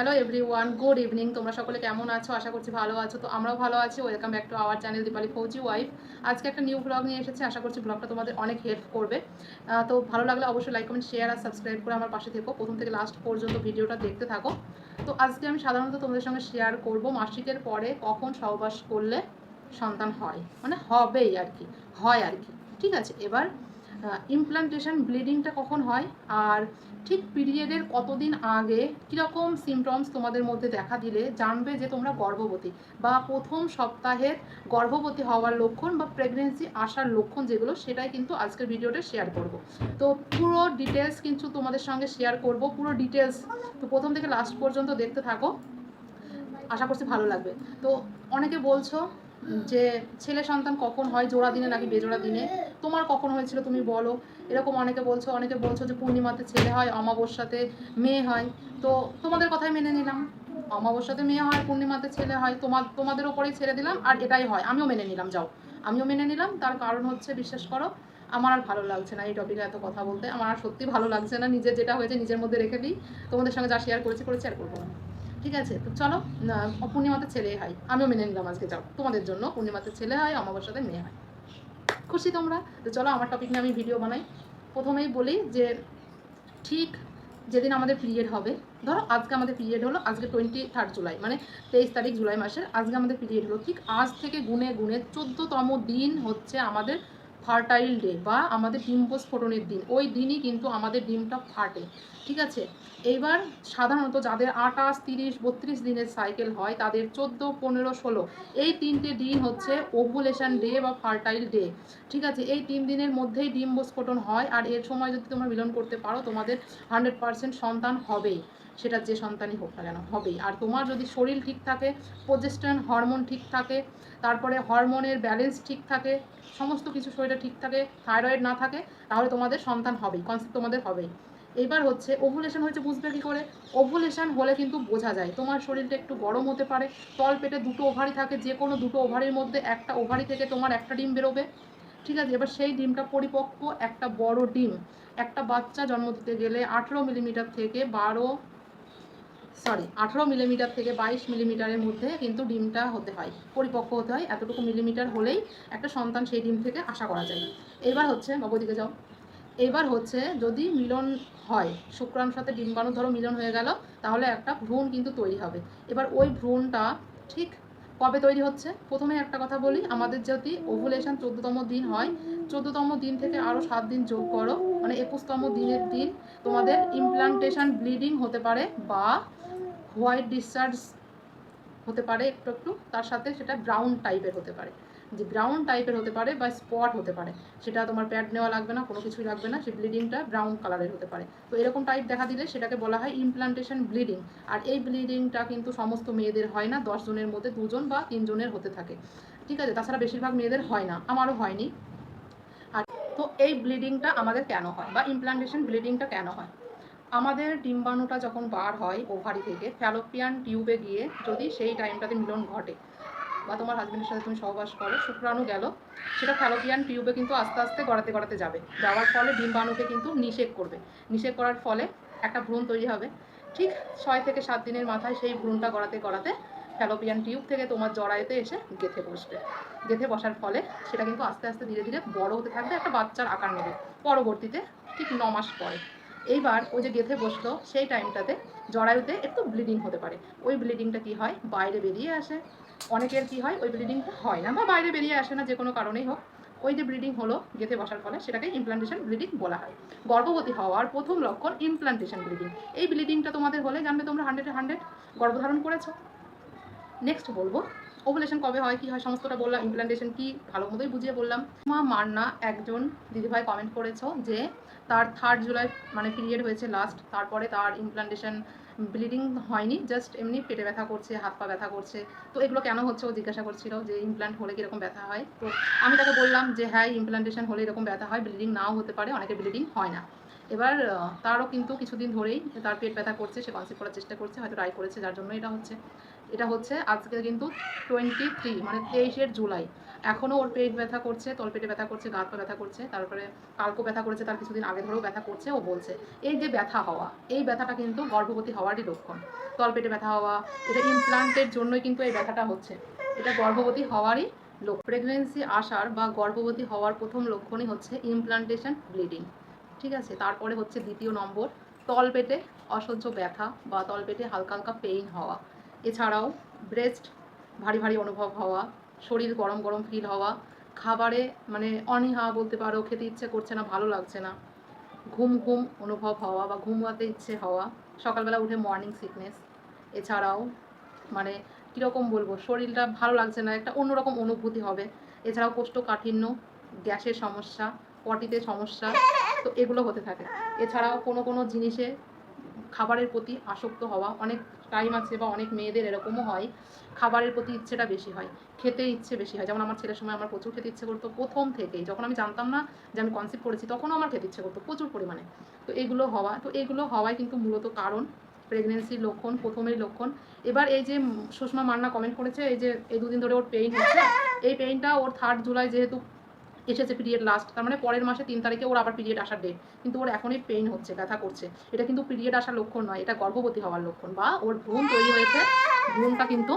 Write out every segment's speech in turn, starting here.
Hello everyone good evening তোমরা সকলে কেমন আছো? আশা করছি ভালো আছো। তো আমরাও ভালো আছি। Welcome back to our channel Dipali Fauji wife আজকে একটা নিউ ব্লগ নিয়ে এসেছি। আশা করছি ব্লগটা তোমাদের অনেক হেল্প করবে। তো ভালো লাগলে অবশ্যই লাইক কমেন্ট শেয়ার আর সাবস্ক্রাইব করে আমার পাশে থেকো। প্রথম থেকে লাস্ট পর্যন্ত ভিডিওটা দেখতে থাকো। তো আজকে আমি সাধারণত তোমাদের সঙ্গে শেয়ার করব মাসিকের পরে কখন সহবাস করলে সন্তান হয়। মানে হবেই আর কি। হয় আর কি। ঠিক আছে? এবার ইমপ্লান্টেশন ব্লিডিংটা কখন হয়? আর ঠিক পিরিয়ডের কতদিন আগে কীরকম সিমটমস তোমাদের মধ্যে দেখা দিলে জানবে যে তোমরা গর্ভবতী বা প্রথম সপ্তাহের গর্ভবতী হওয়ার লক্ষণ বা প্রেগনেন্সি আসার লক্ষণ যেগুলো সেটাই কিন্তু আজকের ভিডিওটা শেয়ার করব। তো পুরো ডিটেলস কিন্তু তোমাদের সঙ্গে শেয়ার করব, পুরো ডিটেলস তো প্রথম থেকে লাস্ট পর্যন্ত দেখতে থাকো। আশা করছি ভালো লাগবে। তো অনেকে বলছো যে ছেলে সন্তান কখন হয়, জোড়া দিনে নাকি বেজোড়া দিনে? তোমার কখন হয়েছিল তুমি বলো। এরকম অনেকে বলছো অনেকে বলছো যে পূর্ণিমাতে ছেলে হয়, অমাবস্যাতে মেয়ে হয়। তো তোমাদের কথাই মেনে নিলাম। অমাবস্যাতে মেয়ে হয়, পূর্ণিমাতে ছেলে হয়, তোমার, তোমাদের ওপরেই ছেড়ে দিলাম আর এটাই হয়। আমিও মেনে নিলাম, যাও। আমিও মেনে নিলাম, তার কারণ হচ্ছে, বিশ্বাস করো, আমার আর ভালো লাগছে না এই টপিকে এত কথা বলতে। আমার আর সত্যি ভালো লাগছে না, নিজের যেটা হয়েছে নিজের মধ্যে রেখে দিই। তোমাদের সঙ্গে যা শেয়ার করেছি করেছি আর করব না। ঠিক আছে? তো চলো পূর্ণিমাতে ছেলে হয় আমিও মেনে নিলাম আজকে, যাও। তোমাদের জন্য পূর্ণিমাতে ছেলে হয় অমাবস্যাতে মেয়ে হয় খুশি তোমরা? তো চলো, আমার টপিক নিয়ে আমি ভিডিও বানাই। প্রথমেই বলি যে, ঠিক যেদিন আমাদের পিরিয়ড হবে, ধরো আজকে আমাদের পিরিয়ড হলো, আজকে টোয়েন্টি থার্ড জুলাই মানে তেইশ তারিখ জুলাই মাসের, আজকে আমাদের পিরিয়ড হলো, ঠিক আজ থেকে গুনে গুনে চোদ্দোতম দিন হচ্ছে আমাদের ফার্টাইল ডে বা আমাদের ডিম্বস্ফোটনের দিন। ওই দিনই কিন্তু আমাদের ডিমটা ফাটে, ঠিক আছে? এইবার সাধারণত যাদের আটাশ তিরিশ, বত্রিশ দিনের সাইকেল হয়, তাদের চোদ্দ, পনেরো, ষোলো, এই তিনটে দিন হচ্ছে ওভুলেশন ডে বা ফার্টাইল ডে, ঠিক আছে? এই তিন দিনের মধ্যেই ডিম্বস্ফোটন হয়, আর এর সময় যদি তোমরা মিলন করতে পারো, তোমাদের হান্ড্রেড পার্সেন্ট সন্তান হবেই। সেটা যে সন্তানই হোক না কেন, হবেই। আর তোমার যদি শরীর ঠিক থাকে প্রজেস্টন হরমোন ঠিক থাকে, তারপরে হরমোনের ব্যালেন্স ঠিক থাকে, সমস্ত কিছু শরীরে ঠিক থাকে থাইরয়েড না থাকে, তাহলে তোমাদের সন্তান হবেই কনসেপ্ট তোমাদের হবেই। এবার হচ্ছে ওভুলেশন হচ্ছে বুঝবে কী করে? ওভুলেশন হলে কিন্তু বোঝা যায়, তোমার শরীরটা একটু গরম হতে পারে, তল পেটে দুটো ওভারি থাকে, যে কোনো দুটো ওভারির মধ্যে একটা ওভারি থেকে তোমার একটা ডিম বেরোবে। ঠিক আছে? এবার সেই ডিমটা পরিপক্ক একটা বড় ডিম। একটা বাচ্চা জন্ম দিতে গেলে আঠেরো মিলিমিটার থেকে বারো সরি আঠারো মিলিমিটার থেকে বাইশ মিলিমিটারের মধ্যে কিন্তু ডিমটা হতে হয়, পরিপক্ক হতে হয়। এতটুকু মিলিমিটার হলেই একটা সন্তান সেই ডিম থেকে আশা করা যায় এবার হচ্ছে বাবুদিকে যাও। এবার হচ্ছে, যদি মিলন হয়, শুক্রাণুর সাথে ডিম্বাণু ধরো মিলন হয়ে গেল, তাহলে একটা ভ্রূণ কিন্তু তৈরি হবে। এবার ওই ভ্রূণটা ঠিক কবে তৈরি হচ্ছে? প্রথমে একটা কথা বলি, আমাদের যদি ওভুলেশন চোদ্দতম দিন হয়, চোদ্দতম দিন থেকে আরও সাত দিন যোগ করো মানে একুশতম দিনের দিন তোমাদের ইমপ্লান্টেশন ব্লিডিং হতে পারে বা হোয়াইট ডিসচার্জ হতে পারে একটু একটু, তার সাথে সেটা ব্রাউন টাইপের হতে পারে। যে ব্রাউন টাইপের হতে পারে বা স্পট হতে পারে, সেটা তোমার প্যাড নেওয়া লাগবে না, কোনো কিছুই লাগবে না সেই ব্লিডিংটা ব্রাউন কালারের হতে পারে। তো এরকম টাইপ দেখা দিলে সেটাকে বলা হয় ইমপ্লান্টেশন ব্লিডিং আর এই ব্লিডিংটা কিন্তু সমস্ত মেয়েদের হয় না, দশ জনের মধ্যে দুজন বা তিনজনের হতে থাকে। ঠিক আছে? তাছাড়া বেশিরভাগ মেয়েদের হয় না, আমারও হয়নি। আর তো এই ব্লিডিংটা আমাদের কেন হয় বা ইমপ্লান্টেশন ব্লিডিংটা কেন হয়? আমাদের ডিম্বাণুটা যখন বার হয় ওভারি থেকে, ফ্যালোপিয়ান টিউবে গিয়ে যদি সেই টাইমটাতে মিলন ঘটে বা তোমার হাজবেন্ডের সাথে তুমি সহবাস করো, শুক্রাণু গেল, সেটা ফ্যালোপিয়ান টিউবে কিন্তু আস্তে আস্তে গড়াতে গড়াতে যাবে। যাওয়ার ফলে ডিম্বাণুকে কিন্তু নিষেক করবে। নিষেক করার ফলে একটা ভ্রূণ তৈরি হবে। ঠিক ছয় থেকে সাত দিনের মাথায় সেই ভ্রূণটা গড়াতে গড়াতে ফ্যালোপিয়ান টিউব থেকে তোমার জরায়ুতে এসে গেথে বসবে। গেথে বসার ফলে সেটা কিন্তু আস্তে আস্তে ধীরে ধীরে বড় হতে থাকবে, একটা বাচ্চার আকার নেবে। পরবর্তীতে ঠিক ন মাস পরে। এইবার ওই যে গেথে বসল, সেই টাইমটাতে জরায়ুতে একটু ব্লিডিং হতে পারে। ওই ব্লিডিংটা কি হয়? বাইরে বেরিয়ে আসে। অনেকের কি হয়? ওই ব্লিডিংটা হয় না বা বাইরে বেরিয়ে আসে না, যে কোনো কারণেই হোক। ওই যে ব্লিডিং হলো গেথে বসার ফলে, সেটাকে ইমপ্লান্টেশন ব্লিডিং বলা হয়। গর্ভবতী হওয়ার প্রথম লক্ষণ ইমপ্লান্টেশন ব্লিডিং এই ব্লিডিংটা তোমাদের হলে জানবে তোমরা হান্ড্রেডে হান্ড্রেড গর্ভধারণ করেছ। নেক্সট বলব ওভুলেশন কবে হয়, কি হয়, সমস্তটা বললাম ইমপ্লান্টেশন কি, ভালো মতোই বুঝিয়ে বললাম। মা মান্না একজন দিদিভাই কমেন্ট করেছ যে তার থার্ড জুলাই মানে পিরিয়ড হয়েছে লাস্ট তারপরে তার ইমপ্লান্টেশন ব্লিডিং হয়নি জাস্ট এমনি পেটে ব্যথা করছে, হাত পা ব্যথা করছে। তো এগুলো কেন হচ্ছে, ও জিজ্ঞাসা করছিল যে ইমপ্লান্ট হলে কীরকম ব্যথা হয়। তো আমি তাকে বললাম যে হ্যাঁ ইমপ্লান্টেশন হলে এরকম ব্যথা হয় ব্লিডিং নাও হতে পারে অনেকে ব্লিডিং হয় না। এবার তারও কিন্তু কিছুদিন ধরেই তার পেট ব্যথা করছে, সে কনসিভ করার চেষ্টা করছে, হয়তো ট্রাই করেছে, যার জন্য এটা হচ্ছে। এটা হচ্ছে আজকে কিন্তু টোয়েন্টি থ্রি মানে তেইশের জুলাই। এখনও ওর পেট ব্যথা করছে তলপেটে ব্যথা করছে, গা ব্যথা করছে, তারপরে কালকো ব্যথা করেছে, তার কিছুদিন আগে ধরেও ব্যথা করছে, ও বলছে। এই যে ব্যথা হওয়া, এই ব্যথাটা কিন্তু গর্ভবতী হওয়ারই লক্ষণ। তলপেটে ব্যথা হওয়া, এটা ইমপ্লান্টের জন্যই কিন্তু এই ব্যথাটা হচ্ছে। এটা গর্ভবতী হওয়ারই লোক প্রেগনেন্সি আসার বা গর্ভবতী হওয়ার প্রথম লক্ষণই হচ্ছে ইমপ্লান্টেশন ব্লিডিং ঠিক আছে? তারপরে হচ্ছে দ্বিতীয় নম্বর, তলপেটে অসহ্য ব্যথা বা তলপেটে হালকা হালকা পেইন হওয়া। এছাড়াও ব্রেস্ট ভারী ভারী অনুভব হওয়া, শরীর গরম গরম ফিল হওয়া, খাবারে মানে অনীহা বলতে পারো, খেতে ইচ্ছে করছে না, ভালো লাগছে না, ঘুম ঘুম অনুভব হওয়া বা ঘুমাতে ইচ্ছে হওয়া, সকালবেলা উঠে মর্নিং সিকনেস এছাড়াও মানে কীরকম বলব, শরীরটা ভালো লাগছে না, একটা অন্যরকম অনুভূতি হবে, এছাড়াও কোষ্ঠকাঠিন্য, গ্যাসের সমস্যা, পটিতে সমস্যা, তো এগুলো হতে থাকে, এছাড়াও কোনো কোনো জিনিসে খাবারের প্রতি আসক্ত হওয়া, অনেক টাইম আছে বা অনেক মেয়েদের এরকমও হয়, খাবারের প্রতি ইচ্ছেটা বেশি হয়, খেতে ইচ্ছে বেশি হয়। যেমন আমার ছেলের সময় আমার প্রচুর খেতে ইচ্ছে করতো প্রথম থেকেই। যখন আমি জানতাম না যে আমি কনসেপ্ট করেছি, তখনও আমার খেতে ইচ্ছে করতো প্রচুর পরিমাণে। তো এগুলো হওয়া, তো এগুলো হওয়াই কিন্তু মূলত কারণ প্রেগনেন্সির লক্ষণ, প্রথমের লক্ষণ। এবার এই যে সুষমা মান্না কমেন্ট করেছে, এই যে এই দুদিন ধরে ওর পেইন হচ্ছে, এই পেইনটা ওর থার্ড জুলাই যেহেতু এসেছে পিরিয়ড লাস্ট তার মানে পরের মাসে তিন তারিখে ওর আবার পিরিয়ড আসার ডেট কিন্তু ওর এখনই পেইন হচ্ছে, ব্যথা করছে। এটা কিন্তু পিরিয়ড আসার লক্ষণ নয়, এটা গর্ভবতী হওয়ার লক্ষণ। বা ওর ভ্রূণ তৈরি হয়েছে, ভ্রূণটা কিন্তু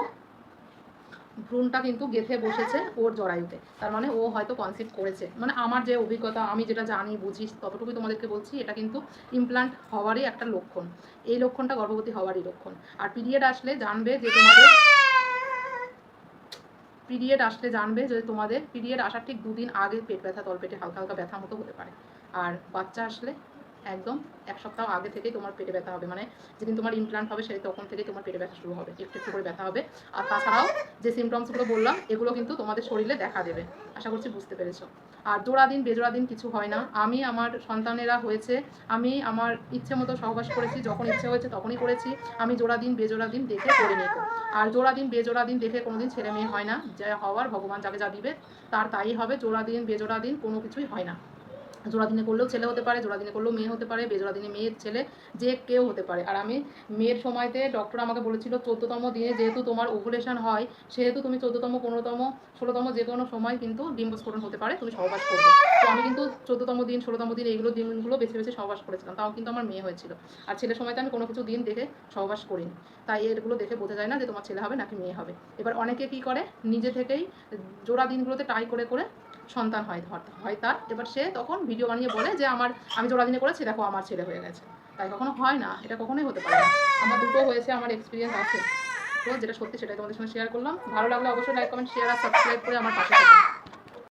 ভ্রূণটা কিন্তু গেথে বসেছে ওর জরায়ুতে। তার মানে ও হয়তো কনসিভ করেছে। মানে আমার যে অভিজ্ঞতা, আমি যেটা জানি, বুঝি, ততটুকুই তোমাদেরকে বলছি, এটা কিন্তু ইমপ্লান্ট হওয়ারই একটা লক্ষণ। এই লক্ষণটা গর্ভবতী হওয়ারই লক্ষণ। আর পিরিয়ড আসলে জানবে যে তোমাদের পিরিয়ড আসলে জানবে যে তোমাদের পিরিয়ড আসার ঠিক দুদিন আগে পেট ব্যথা, তলপেটে হালকা হালকা ব্যথা মতো হতে পারে। আর বাচ্চা আসলে একদম এক সপ্তাহ আগে থেকেই তোমার পেটে ব্যথা হবে। মানে যেদিন তোমার ইমপ্লান্ট হবে সেই তখন থেকে তোমার পেটে ব্যথা শুরু হবে। একটু একটু করে ব্যথা হবে। আর তাছাড়াও যে সিমটমসগুলো বললাম, এগুলো কিন্তু তোমাদের শরীরে দেখা দেবে। আশা করছি বুঝতে পেরেছ। আর জোড়া দিন, বেজোড়া দিন কিছু হয় না। আমি, আমার সন্তানেরা হয়েছে, আমি আমার ইচ্ছে মতো সহবাস করেছি, যখন ইচ্ছে হয়েছে তখনই করেছি। আমি জোড়া দিন, বেজোড়া দিন দেখে করে নিই আর জোড়া দিন, বেজোড়া দিন দেখে কোনোদিন ছেলে মেয়ে হয় না। যা হওয়ার ভগবান যাকে যা দিবে, তার তাই হবে। জোড়া দিন, বেজোড়া দিন কোনো কিছুই হয় না। জোড়া দিনে করলেও ছেলে হতে পারে জোড়া দিনে করলেও মেয়ে হতে পারে বেজোড়া দিনে মেয়ের ছেলে যে কেউ হতে পারে। আর আমি মেয়ের সময়তে ডক্টর আমাকে বলেছিল, চোদ্দতম দিনে যেহেতু তোমার ওভুলেশন হয়, সেহেতু তুমি চোদ্দতম, পনেরোতম, ষোলোতম যে কোনো সময় কিন্তু ডিম্বস্ফোরণ হতে পারে, তুমি সহবাস করবে। তো আমি কিন্তু চোদ্দতম দিন, ষোলোতম দিন এইগুলো দিনগুলো বেছে বেছে সহবাস করেছিলাম, তাও কিন্তু আমার মেয়ে হয়েছিল। আর ছেলের সময়তে আমি কোনো কিছু দিন দেখে সহবাস করিনি। তাই এগুলো দেখে বোঝা যায় না যে তোমার ছেলে হবে নাকি মেয়ে হবে। এবার অনেকে কি করে, নিজে থেকেই জোড়া দিনগুলোতে ট্রাই করে করে সন্তান হয় হয় তার। এবার সে তখন ভিডিও বানিয়ে বলে যে, আমার, আমি জোড়া দিনে করেছি, দেখো, আমার ছেলে হয়ে গেছে। তাই কখনো হয় না, এটা কখনোই হতে পারে না। আমার দুটো হয়েছে, আমার এক্সপিরিয়েন্স আছে। তো যেটা সত্যি সেটাই তোমাদের সঙ্গে শেয়ার করলাম। ভালো লাগলে অবশ্যই লাইক কমেন্ট শেয়ার আর সাবস্ক্রাইব করে আমার পাশে